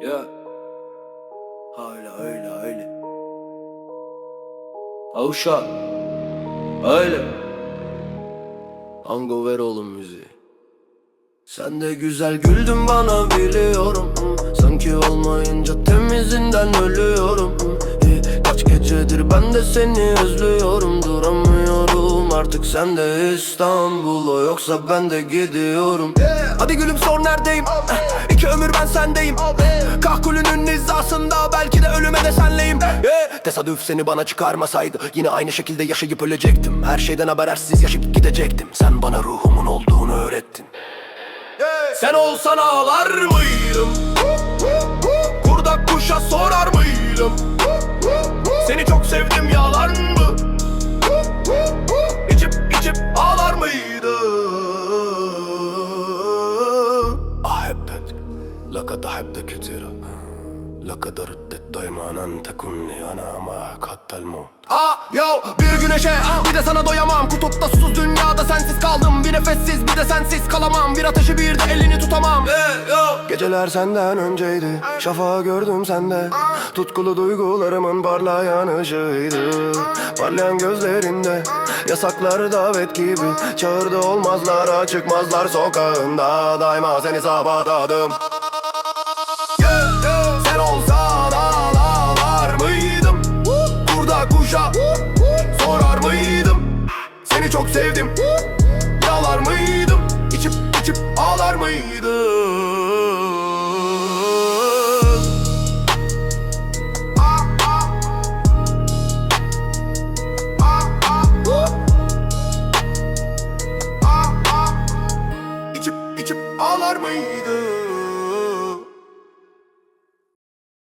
Ya. Öyle öyle öyle. Avşa. Öyle. Ango ver oğlum müziği. Sen de güzel güldün bana biliyorum. Sanki olmayınca temizinden ölüyorum Kaç gecedir ben de seni özlüyorum Duramıyorum artık sen de İstanbul'a Yoksa ben de gidiyorum Hadi gülüm sor neredeyim Eh, İki ömür ben sendeyim Kahkulünün hizasında belki de ölüme de senleyim Yeah. Tesadüf seni bana çıkarmasaydı Yine aynı şekilde yaşayıp ölecektim Her şeyden habersiz yaşayıp gidecektim Sen bana ruhumun olduğunu öğrettin sen olsan ağlar mıydım? Kurda kuşa sorar mıydım? Seni çok sevdim yalan mı? لقد أحبك كثيرا لقد ردت دايما أن تكوني أنا معك حتى الموت Ah yo bir güneşe ah, bir de sana doyamam Kutupta susuz dünyada sensiz kaldım Bir nefessiz bir de sensiz kalamam Bir ateşi bir de elini tutamam Geceler senden önceydi Şafağı gördüm sende Tutkulu duygularımın parlayan ışığıydı Parlayan gözlerinde Yasaklar davet gibi Çağırdı olmazlara çıkmazlar sokağında Daima seni sabahtadım kuşa Sorar mıydım? Seni çok sevdim. Yalar mıydım? İçip içip ağlar mıydım? İçip içip ağlar mıydım?